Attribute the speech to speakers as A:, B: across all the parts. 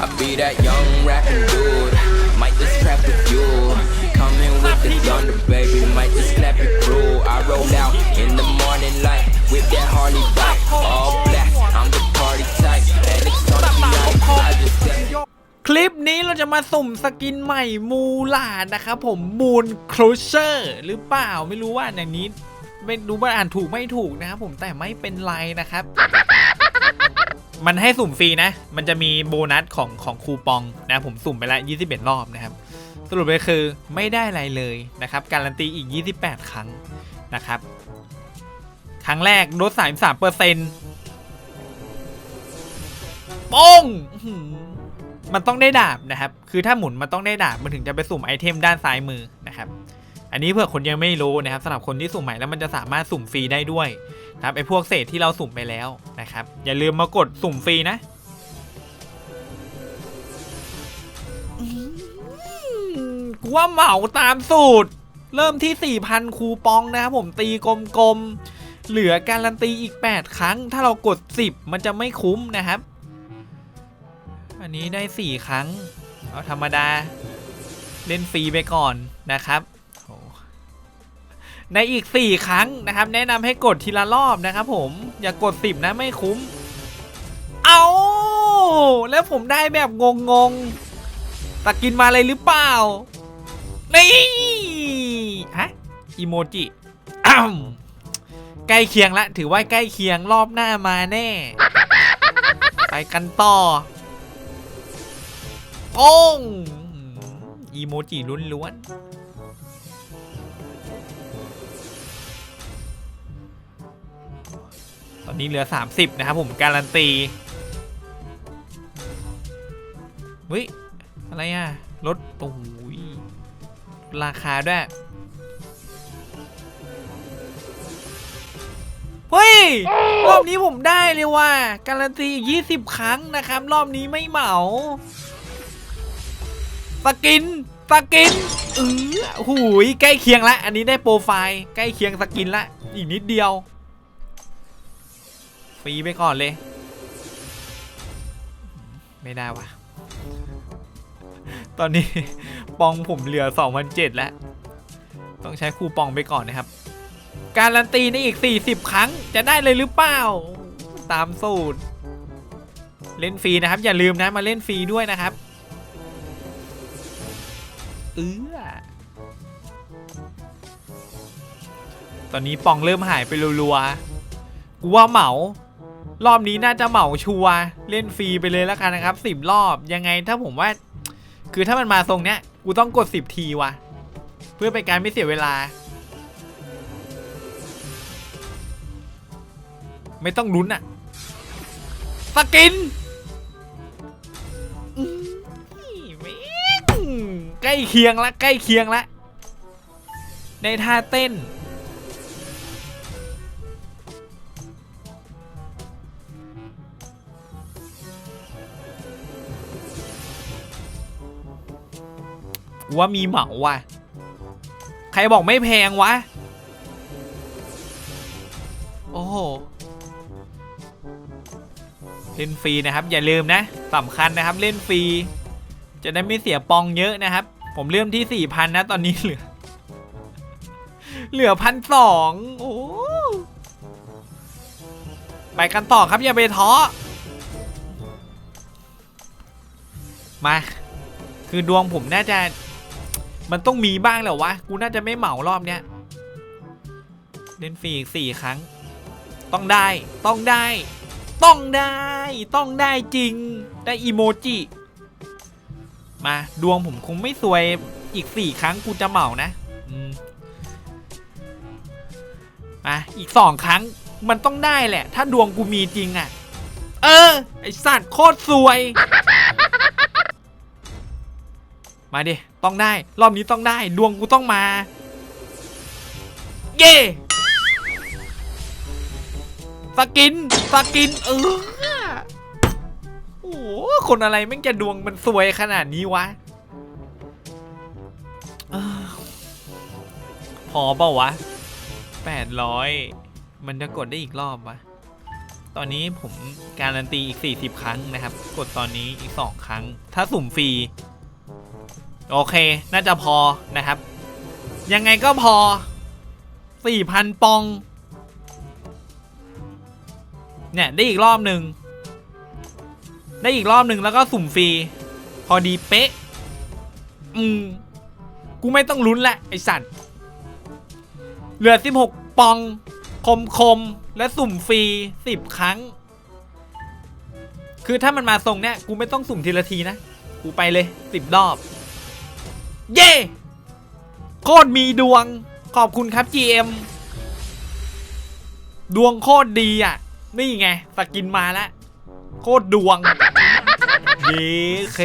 A: I be that young rapping dude. Might just trap with you. Coming with the thunder, baby. Might just slap your crew. I roll out in the morning light with that Harley bike. All black. I'm the party type. And it's on tonight. I just step
B: คลิปนี้เราจะมาสุ่มสกินใหม่มูลาดนะครับผมมูนครูเชอร์หรือเปล่าไม่รู้ว่าอย่างนี้ไม่รู้ว่าอ่านถูกไม่ถูกนะครับผมแต่ไม่เป็นไรนะครับ มันให้สุ่มฟรีนะ มันจะมีโบนัสของของคูปองนะผมสุ่มไปล้ว21 รอบนะครับ สรุปเลยคือไม่ได้อะไรเลยนะครับ การันตีอีก 28 ครั้งนะครับ ครั้งแรกลด33เปอร์เซ็นต์ป้งมันต้องได้ดาบนะครับ คือถ้าหมุนมันต้องได้ดาบ มันถึงจะไปสุ่มไอเทมด้านซ้ายมือนะครับ อันนี้เผื่อคนยังไม่รู้นะครับสำหรับคนที่สุ่มใหม่แล้วมันจะสามารถสุ่มฟรีได้ด้วยนะครับไอพวกเศษที่เราสุ่มไปแล้วนะครับ อย่าลืมมากดสุ่มฟรีนะกูว่าเหมาตามสูตร เริ่มที่ 4,000 คูปองนะครับผมตีกลมๆ เหลือการันตีอีก 8 ครั้ง ถ้าเรากด 10 มันจะไม่คุ้มนะครับ อันนี้ได้ 4 ครั้ง เอาธรรมดา เล่นฟรีไปก่อนนะครับ ในอีก 4 ครั้งนะครับ แนะนำให้กดทีละรอบนะครับผมอย่ากด10 นะไม่คุ้ม เอาแล้วผมได้แบบงงๆตะกินมาเลยหรือเปล่า นี่ฮะอีโมจิใกล้เคียงละ ถือว่าใกล้เคียงรอบหน้ามาแน่ ไปกันต่อโป้งอีโมจิล้วนๆ นี้เหลือ 30 นะครับผมการันตีเฮ้ยอะไรอะรถโอ้ยราคาด้วยเฮ้ย รอบนี้ผมได้เลยว่ะการันตีอีก20ครั้งนะครับ รอบนี้ไม่เหมาสกินสกินเออหูยใกล้เคียงละ อันนี้ได้โปรไฟล์ ใกล้เคียงสกินละ อีกนิดเดียว ฟรีไปก่อนเลย ไม่ได้วะตอนนี้ปองผมเหลือ2,007แล้ว ต้องใช้คูปองไปก่อนนะครับ การันตีในอีก 40 ครั้งจะได้เลยหรือเปล่า ตามสูตร เล่นฟรีนะครับ อย่าลืมนะมาเล่นฟรีด้วยนะครับเออตอนนี้ปองเริ่มหายไปรัวๆกูว่าเหมา รอบนี้น่าจะเหมาชัวร์เล่นฟรีไปเลยแล้วกันนะครับ10รอบยังไงถ้าผมว่า คือถ้ามันมาทรงเนี้ยกูต้องกด10ทีว่ะ เพื่อเป็นการไม่เสียเวลา ไม่ต้องลุ้นอะสกินใกล้เคียงละใกล้เคียงละในท่าเต้น ว่ามีเหมาว่ะ ใครบอกไม่แพงวะ โอ้โหเล่นฟรีนะครับ อย่าลืมนะสำคัญนะครับเล่นฟรี จะได้ไม่เสียปองเยอะนะครับ ผมเริ่มที่สี่พันนะตอนนี้เหลือ เหลือพันสองโอ้ไปกันต่อครับอย่าไปท้อมา คือดวงผมน่าจะ มันต้องมีบ้างแหละวะ กูน่าจะไม่เหมารอบเนี้ยเล่นฟรีอีกสี่ครั้ง ต้องได้ ต้องได้ ต้องได้ ต้องได้จริง ได้อีโมจิ มาดวงผมคงไม่สวยอีกสี่ครั้งกูจะเหมานะมมาอีกสองครั้งมันต้องได้แหละ ถ้าดวงกูมีจริงอะ่ะ เออ ไอสัตว์โคตรสวย มาดิ ต้องได้ รอบนี้ต้องได้ ดวงกูต้องมา เย่สกินสกิน เออ โอ้โหคนอะไรแม่งจะดวงมันสวยขนาดนี้วะออพอเปล่าวะแปดร้อยมันจะกดได้อีกรอบวะตอนนี้ผมการันตีอีก 40 ครั้งนะครับ กดตอนนี้อีก 2 ครั้ง ถ้าสุ่มฟรี โอเค น่าจะพอนะครับ ยังไงก็พอ 4,000 ปอง เนี่ย ได้อีกรอบหนึ่ง ได้อีกรอบหนึ่งแล้วก็สุ่มฟรี พอดีเป๊ะ อืม กูไม่ต้องลุ้นละไอสัตว์ เหลือ 16 ปอง คมคมๆและสุ่มฟรี 10 ครั้ง คือถ้ามันมาทรงเนี้ยกูไม่ต้องสุ่มทีละทีนะ กูไปเลย 10 รอบ เย้โคตรมีดวง ขอบคุณครับ GM ดวงโคตรดีอะ นี่ไงสกินมาแล้วโคตรดวง เย้เค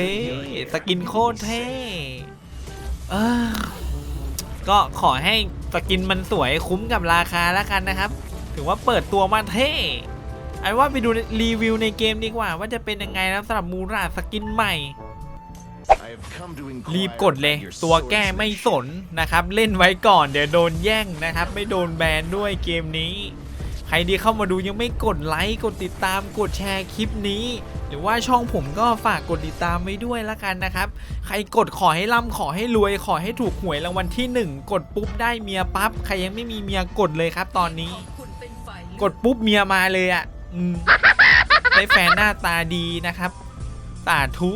B: สกินโคตรเท่เออก็ขอให้สกินมันสวยคุ้มกับราคาแล้วกันนะครับ ถือว่าเปิดตัวมาเท่ไอ้ว่าไปดูรีวิวในเกมดีกว่า ว่าจะเป็นยังไงนะสำหรับมูราสกินใหม่ รีบกดเลยตัวแก้ไม่สนนะครับ เล่นไว้ก่อนเดี๋ยวโดนแย่งนะครับ ไม่โดนแบนด้วยเกมนี้ ใครที่เข้ามาดูยังไม่กดไลค์กดติดตามกดแชร์คลิปนี้ หรือว่าช่องผมก็ฝากกดติดตามไว้ด้วยละกันนะครับ ใครกดขอให้ร่ำขอให้รวย ขอให้ถูกหวยรางวัลที่หนึ่งกดปุ๊บได้เมียปั๊บใครยังไม่มีเมียกดเลยครับ ตอนนี้ กดปุ๊บเมียมาเลยอะอืมได้แฟนหน้าตาดีนะครับสาธุ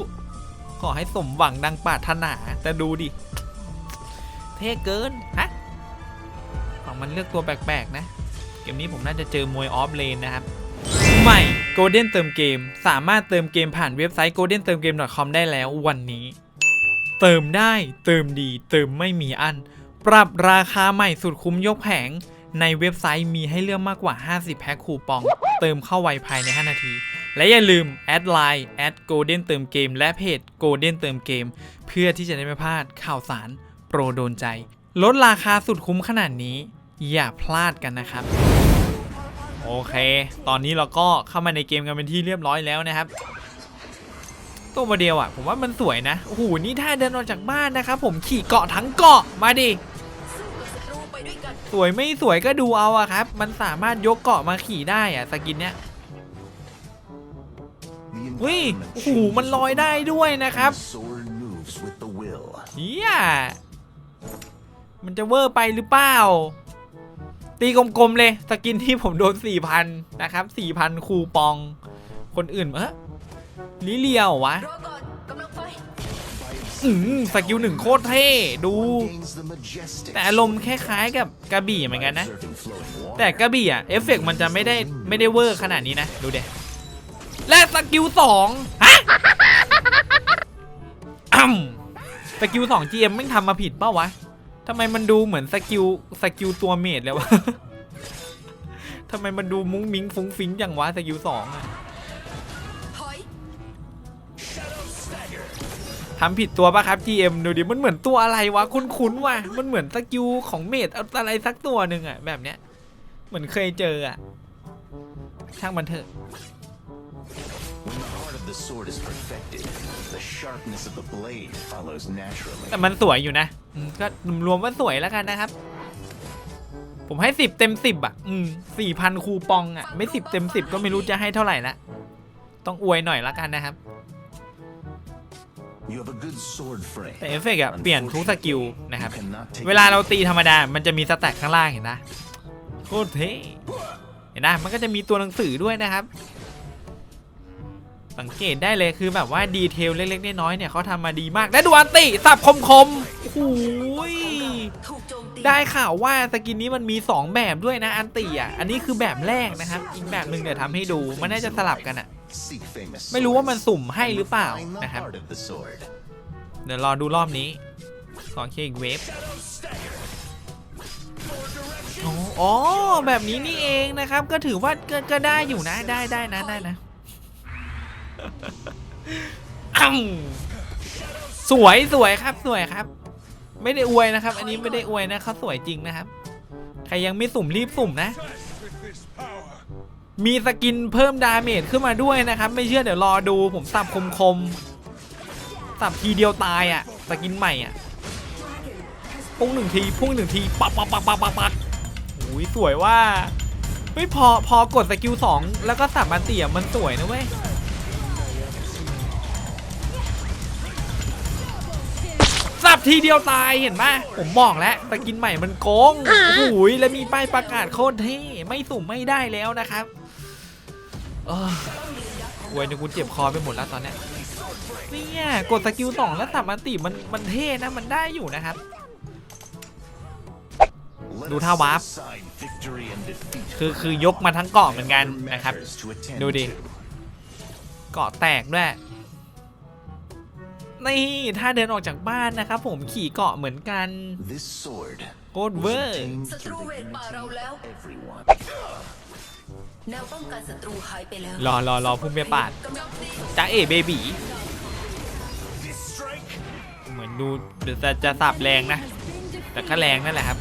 B: ขอให้สมหวังดังปรารถนา แต่ดูดิ เท่เกิน ฮะฝั่งมันเลือกตัวแปลกๆนะ เกมนี้ผมน่าจะเจอมวยออฟเลนนะครับ ใหม่ Golden เติมเกม สามารถเติมเกมผ่านเว็บไซต์ golden เติมเกม .com ได้แล้ววันนี้ เติมได้ เติมดี เติมไม่มีอัน ปรับราคาใหม่สุดคุ้มยกแผง ในเว็บไซต์มีให้เลือกมากกว่า 50 แพ็คคูปอง เติมเข้าไวภายใน 5 นาที และอย่าลืมแอดไลน์แอด golden เติมเกม และเพจ golden เติมเกม เพื่อที่จะได้ไม่พลาดข่าวสารโปรโดนใจ ลดราคาสุดคุ้มขนาดนี้ อย่าพลาดกันนะครับ โอเค ตอนนี้เราก็เข้ามาในเกมกันเป็นที่เรียบร้อยแล้วนะครับตัวโมเดลอะผมว่ามันสวยนะโอ้โหนี่ถ้าเดินออกจากบ้านนะครับผมขี่เกาะทั้งเกาะมาดิสวยไม่สวยก็ดูเอาอะครับ มันสามารถยกเกาะมาขี่ได้อะสกินเนี้ย เฮ้ยโอ้โหมันลอยได้ด้วยนะครับเฮียมันจะเวอร์ไปหรือเปล่า ตีกลมๆเลย สกินที่ผมโดน4,000นะครับ4,000คูปอง คนอื่นเอะลิเลียววะ
C: อื
B: มสกิลหนึ่งโคตรเท่ดู แต่อารมณ์คล้ายๆกับกระบี่เหมือนกันนะ แต่กระบี่อะ เอฟเฟกต์มันจะไม่ได้ไม่ได้เวอร์ขนาดนี้นะ ดูเด็ และสกิลสองฮะอ่ำสกิลสอง GM ไม่ทำมาผิดเปล่าวะทำไมมันดูเหมือนสกิลสกิลตัวเมดเลยวะทำไมมันดูมุ้งมิ้งฟุ้งฟิ้งอย่างวะสกิลสองอะทำผิดตัวปะครับ GM ดูดิ มันเหมือนตัวอะไรวะ คุ้นๆว่ะ มันเหมือนสกิลของเมดอะไรสักตัวหนึ่งอะแบบเนี้ย เหมือนเคยเจออะช่างมันเถอะ
D: When the heart of the sword is perfected, the sharpness of the blade follows naturally.
B: แต่มันสวยอยู่นะอืมก็รวมว่าสวยแล้วกันนะครับ ผมให้สิบเต็มสิบอะ อืมสี่พันคูปองอะ ไม่สิบเต็มสิบก็ไม่รู้จะให้เท่าไหร่ละ ต้องอวยหน่อยละกันนะครับ
D: You have a good sword frame.
B: แต่เอฟเฟกต์อะเปลี่ยนทุกสกิลนะครับ
D: You cannot take
B: เวลาเราตีธรรมดา มันจะมีสแต็กข้างล่างเห็นนะ โคตรเท่เห็นนะ มันก็จะมีตัวหนังสือด้วยนะครับ สังเกตได้เลยคือแบบว่าดีเทลเล็กๆน้อยๆเนี่ยเขาทำมาดีมาก และดูอันติสับคมๆโอ้โหย
C: ถูกโจมตี
B: ได้ข่าวว่าสกินนี้มันมี 2 แบบด้วยนะอันติอะอันนี้คือแบบแรกนะครับ อีกแบบหนึ่งเดี๋ยวทำให้ดูมันน่าจะสลับกันอะ ไม่รู้ว่ามันสุ่มให้หรือเปล่านะครับ เดี๋ยวรอดูรอบนี้ขอเคอีกเวฟอ๋อแบบนี้นี่เองนะครับ ก็ถือว่าก็ได้อยู่นะได้ได้นะได้นะ สวยสวยครับสวยครับ ไม่ได้อวยนะครับ อันนี้ไม่ได้อวยนะเขาสวยจริงนะครับ ใครยังไม่สุ่มรีบสุ่มนะ มีสกินเพิ่มดาเมจขึ้นมาด้วยนะครับ ไม่เชื่อเดี๋ยวรอดูผมสับคมคมสับทีเดียวตายอะสกินใหม่อะพุ่งหนึ่งทีพุ่งหนึ่งทีปักปักปักปักปักปักโอ้ยสวยว่าเฮ้ยพอพอกดสกิลสองแล้วก็สับมันเตี่ยมันสวยนะเว้ย ทีเดียวตายเห็นไหมผมบอกแล้วสกินใหม่มันโกงโอ้โหแล้วมีป้ายประกาศโคตรเท่ไม่สุ่มไม่ได้แล้วนะครับเออโวยเนี่ยกูเจ็บคอไปหมดแล้วตอนเนี้ยเนี่ยกดสกิลสองแล้วสับมันติมันมันเท่นะมันได้อยู่นะครับ
D: Let
B: ดู
D: us
B: ท่าวาร์ป
D: decide victory and defeat.
B: คือคือยกมาทั้งเกาะเหมือนกัน
D: Other
B: นะครับ
D: matters to attend
B: ดูดิ
D: to.
B: เกาะแตกด้วย นี่ถ้าเดินออกจากบ้านนะครับผมขี่เกาะเหมือนกัน
D: This sword
B: โคตรเวอร์
D: obtained
C: ศัตรู
D: through
C: เว
D: the
C: ทป่าเราแล้ว
D: everyone.
C: แนวป้องกันศัตรูหายไปแล้ว
B: รอรอรอพุ่งไปปาด
C: กำลังตี
B: จ้าเอเบบีเหมือนดูจะจะสับแรงนะ แต่ก็แรงนั่นแหละครับ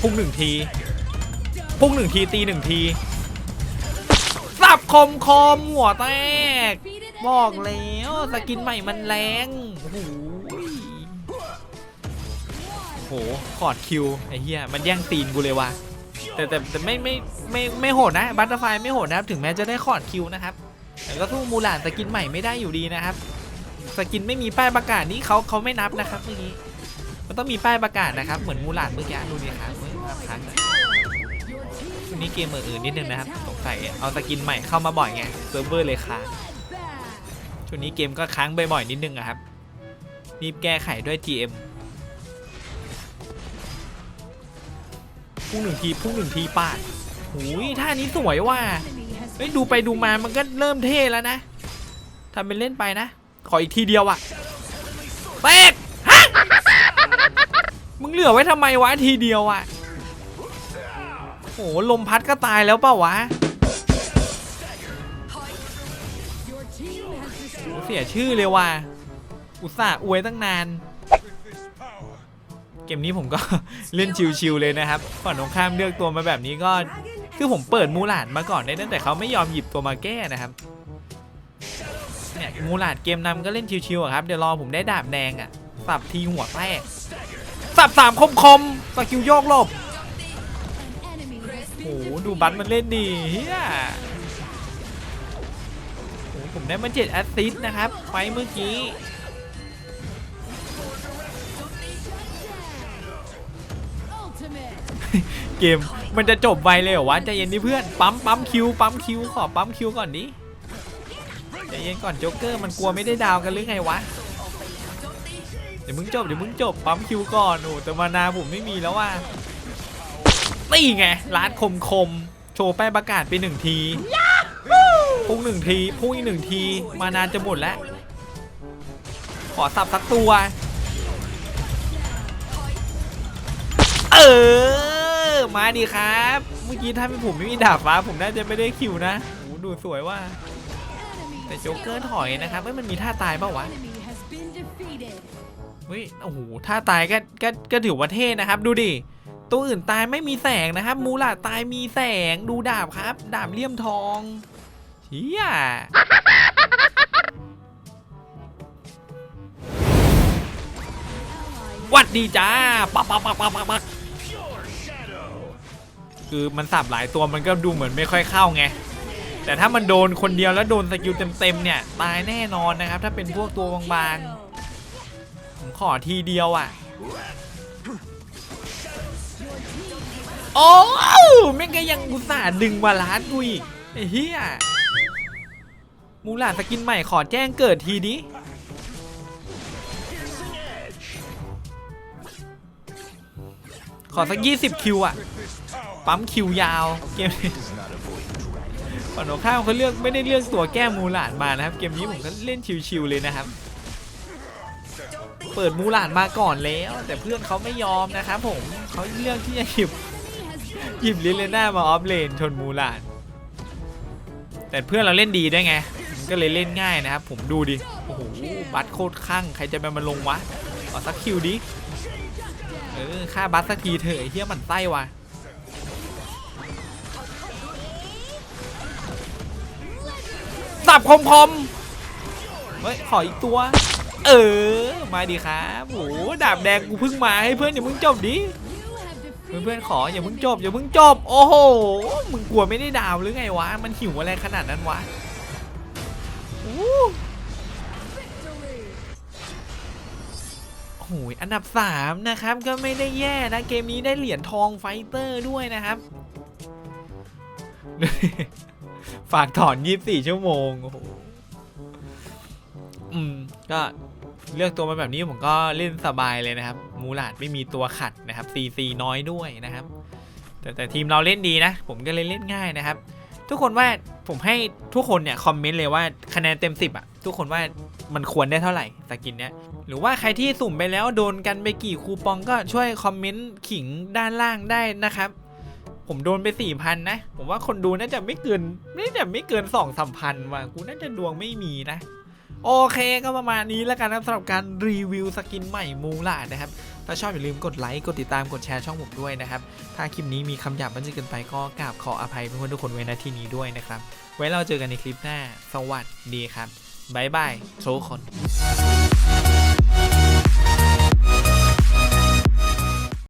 B: พุ่งหนึ่งที พุ่งหนึ่งทีตีหนึ่งทีสับคมคมหัวแตกบอกแล้วสกินใหม่มันแรง โอ้โหโหขอดคิวไอ้เหี้ยมันแย่งตีนกูเลยว่ะแต่แต่แต่ไม่ไม่ไม่ไม่โหดนะบัตเตอร์ไฟไม่โหดนะครับถึงแม้จะได้ขอดคิวนะครับแต่ก็สู้มูหลานสกินใหม่ไม่ได้อยู่ดีนะครับสกินไม่มีป้ายประกาศนี่เขาเขาไม่นับนะครับเมื่อกี้มันต้องมีป้ายประกาศนะครับเหมือนมูหลานเมื่อกี้ดูดิครับเฮ้ยค้งช่วงนี้เกมเมอร์อื่นนิดนึงนะครับสงสัยเอาสกินใหม่เข้ามาบ่อยไงเซิร์ฟเวอร์เลยค้างช่วงนี้เกมก็ค้างบ่อยๆนิดนึงอะครับ รีบแก้ไขด้วย GM พุ่งหนึ่งทีพุ่งหนึ่งทีปาดหูยท่านี้สวยว่ะเฮ้ยดูไปดูมามันก็เริ่มเท่แล้วนะทำเป็นเล่นไปนะ ขออีกทีเดียวอะแตกฮะมึงเหลือไว้ทำไมวะทีเดียวอะโอ้โหลมพัดก็ตายแล้วเปล่าวะเสียชื่อเลยว่ะ อุตส่าห์อวยตั้งนาน เกมนี้ผมก็ เล่นชิวๆเลยนะครับฝั่งตรงข้ามเลือกตัวมาแบบนี้ก็ คือผมเปิดมูหลาดมาก่อนได้ตั้งแต่เขาไม่ยอมหยิบตัวมาแก้นะครับเนี่ยมูหลาดเกมนำก็เล่นชิวๆครับเดี๋ยวรอผมได้ดาบแดงอะสับทีหัวแตกสับสามคมคมสกิลโยกหลบโอ้โหดูบัตมันเล่นดีเฮียโอ้โหผมได้มาเจ็ดแอสซิสต์นะครับ ไฟเมื่อกี้ เกมมันจะจบไวเลยเหรอวะใจเย็นดิเพื่อนปั๊มปั๊มคิวปั๊มคิวขอปั๊มคิวก่อนดิใจเย็นก่อนโจ๊กเกอร์มันกลัวไม่ได้ดาวกันหรือไงวะเดี๋ยวมึงจบเดี๋ยวมึงจบปั๊มคิวก่อนโอ้แต่มานาผมไม่มีแล้วว่ะนี่ไงร้านคมคมโชว์แป้ประกาศไปหนึ่งทีพุ่งหนึ่งทีพุ่งอีกหนึ่งที มานานจะหมดแล้ว ขอสับสักตัว ออมาดีครับ เมื่อกี้ถ้าเป็นผมไม่มีดาบฟ้า ผมน่าจะไม่ได้คิวนะโอ้ดูสวยว่า แต่โจ๊กเกอร์ถอยนะครับเฮ้ยมันมีท่าตายเปล่าวะเฮ้ยโอ้โหท่าตายก็ก็ก็ถือว่าเท่นะครับ ดูดิตัวอื่นตายไม่มีแสงนะครับ มูลาตายมีแสงดูดาบครับ ดาบเลี่ยมทองเฮียวัดดีจ้าปักปักปักปักปักปัก คือมันสับหลายตัวมันก็ดูเหมือนไม่ค่อยเข้าไง แต่ถ้ามันโดนคนเดียวแล้วโดนสกิลเต็มๆเนี่ยตายแน่นอนนะครับ ถ้าเป็นพวกตัวบางๆผมขอทีเดียวอะ โอ้แม่งก็ยังอุตส่าห์ดึงมาล้านกูอีกไอ้เหี้ยมูหลาดสกินใหม่ขอแจ้งเกิดทีดิขอสัก 20 คิวอะ ปั๊มคิวยาวเกมนี้
D: Does not avoid dragon.
B: ฝั่งตรงข้ามเขาเลือกไม่ได้เลือกตัวแก้มูหลานมานะครับ เกมนี้ผมก็เล่นชิวๆเลยนะครับ เปิดมูหลานมาก่อนแล้ว แต่เพื่อนเขาไม่ยอมนะครับผมเขาเลือกที่จะหยิบหยิบลิเลน่ามาออฟเลนชนมูหลาน แต่เพื่อนเราเล่นดีด้วยไงก็เลยเล่นง่ายนะครับ ผมดูดิโอ้โหบัตโคตรข้างใครจะไปมาลงวะขอสักคิวดิเออค่าบัตสักทีเถอะเฮี้ยมันไส้ว่ะ สับคมคมๆเฮ้ยขออีกตัว เออ มาดีครับโอ้ดาบแดงกูเพิ่งมาให้เพื่อนอย่ามึงจบดิเพื่อนๆขออย่าเพิ่งจบอย่าเพิ่งจบ โอ้โหมึงกลัวไม่ได้ดาวหรือไงวะ มันหิวอะไรขนาดนั้นวะโอ้โหอันดับ 3 นะครับก็ไม่ได้แย่นะเกมนี้ได้เหรียญทองไฟเตอร์ด้วยนะครับ ฝากถอน 24 ชั่วโมงโอ้โหอืม ก็เลือกตัวมาแบบนี้ผมก็เล่นสบายเลยนะครับ มูลาดไม่มีตัวขัดนะครับ CC น้อยด้วยนะครับ แต่แต่ทีมเราเล่นดีนะ ผมก็เลยเล่นง่ายนะครับ ทุกคนว่าผมให้ทุกคนเนี่ยคอมเมนต์เลยว่าคะแนนเต็ม 10อะทุกคนว่ามันควรได้เท่าไหร่สกินเนี้ยหรือว่าใครที่สุ่มไปแล้วโดนกันไปกี่คูปองก็ช่วยคอมเมนต์ขิงด้านล่างได้นะครับ ผมโดนไป4ี่พันนะ ผมว่าคนดูน่าจะไม่เกินน่าจะไม่เกิน2องสามพันว่ะกูน่าจะดวงไม่มีนะ โอเคก็ประมาณนี้แล้วกันนะสำหรับการรีวิวสกินใหม่มูล่านะครับ ถ้าชอบอย่าลืมกดไลค์กดติดตามกดแชร์ช่องผมด้วยนะครับ ถ้าคลิปนี้มีคำหยาบมันจะเกินไปก็กราบขออภัยเพื่อนๆทุกคนไว้ณที่นี้ด้วยนะครับ ไว้เราเจอกันในคลิปหน้า สวัสดีครับบ๊ายบายทุกคน